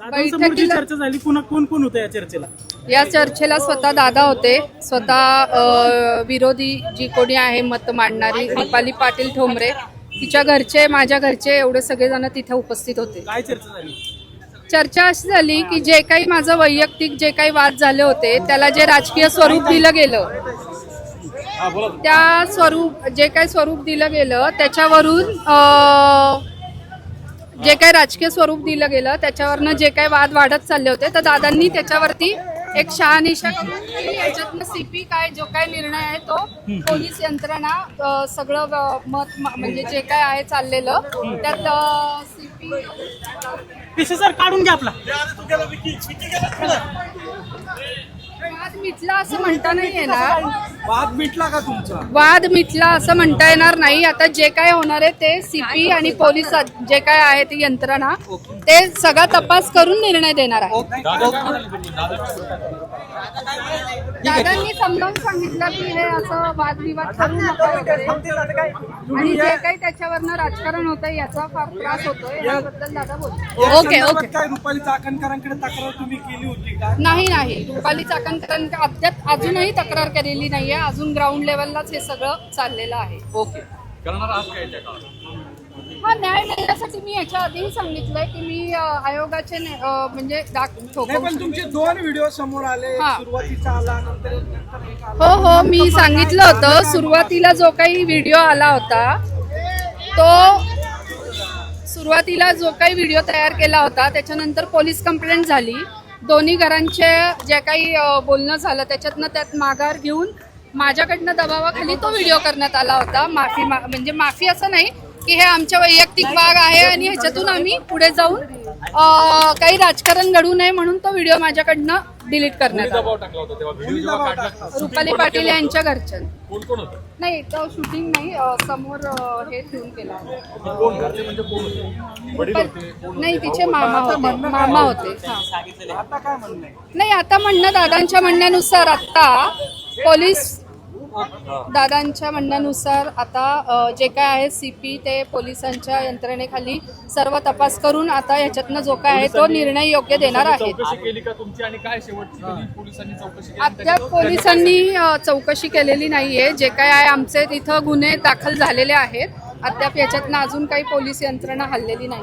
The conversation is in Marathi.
दादांसमोर जी बैठकीला- चर्चा झाली. पुन्हा कोण कोण होतं या चर्चेला? या चर्चेला स्वतः दादा होते. स्वतः अ, विरोधी जी कोणी आहे मत मांडणारी रुपाली पाटील ठोंबरे तिच्या घरचे माझ्या घरचे एवढे सगळेजण तिथे उपस्थित होते. काय चर्चा झाली? चर्चा अशी झाली की जे काही माझं वैयक्तिक जे काही वाद झाले होते त्याला जे राजकीय स्वरूप दिलं गेलं त्या स्वरूप जे काही स्वरूप दिलं गेलं त्याच्यावरून अ, जे काही राजकीय स्वरूप दिलं गेलं त्याच्यावरनं जे काही वाद वाढत चालले होते तर दादांनी त्याच्यावरती एक शहानिशा करून की याच्यातनं सीपी काय जो काय निर्णय आहे तो पोलीस यंत्रणा अ, सगळं अ, मत म्हणजे जे काय आहे चाललेलं त्यात सीपी पिसे सर काढून घ्या आपला. वाद मिटला असं म्हणता नाही येणार वाद मिटला का तुमचा? वाद मिटला असं म्हणता येणार नाही. आता जे काय होणार आहे ते सीपी आणि पोलीस जे काय आहे ती यंत्रणा ते सगळा तपास करून निर्णय देणार आहे. दादांनी समजावून सांगितलं की हे असं वादविवाद करू नका वगैरे. आणि जे काही त्याच्यावरनं राजकारण होतंय याचा फार त्रास होतोय याबद्दल दादा बोलतो ओके ओके. काय रुपाली चाकणकरांकडे तक्रार तुम्ही केली होती का? नाही नाही. रुपाली चाकणकरांनी अद्याप अजूनही तक्रार केलेली नाहीये. अजून ग्राउंड लेवललाच हे सगळं चाललेलं आहे. ओके. हा न्याय मिळण्यासाठी मी याच्या आधीही सांगितलंय की मी आयोगाचे ने- अ, म्हणजे नाही ठोकवू तुमचे दोन व्हिडिओ समोर आले हा. सुरुवातीचा आला नंतर नंतर एक आला. हो हो मी सांगितलं होतं सुरुवातीला जो काही व्हिडिओ आला होता तो सुरुवातीला जो काही व्हिडिओ तयार केला होता त्याच्यानंतर पोलीस कंप्लेंट झाली दोन्ही घरांचे जे काही अ, बोलणं झालं त्याच्यातनं त्यात माघार घेऊन माझ्याकडनं दबावाखाली तो व्हिडिओ करण्यात आला होता माफी मा- म्हणजे माफी असं नाही की हे आमच्या वैयक्तिक बाग आहे आणि ह्याच्यातून आम्ही पुढे जाऊन अ, काही राजकारण घडू नये म्हणून तो व्हिडिओ माझ्याकडनं डिलीट करण्यात आला. रुपाली पाटील यांच्या घरच्या. नाही तो शूटिंग नाही अ, समोर अ, हे ठेवून केला. रुपाली- नाही तिचे मामा होते. मामा होते हा. नाही आता म्हणणं दादांच्या म्हणण्यानुसार आता पोलीस दादांच्या म्हणण्यानुसार आता जे काय आहे सीपी ते पोलिसांच्या यंत्रणेखाली सर्व तपास करून आता ह्याच्यातनं जो काय आहे तो निर्णय योग्य देणार केली अद्याप पोलिसांनी चौकशी केलेली नाहीये. जे काय आहे आमचे तिथं गुन्हे दाखल झालेले आहेत. अद्याप याच्यातनं अजून काही पोलीस यंत्रणा हल्लेली नाही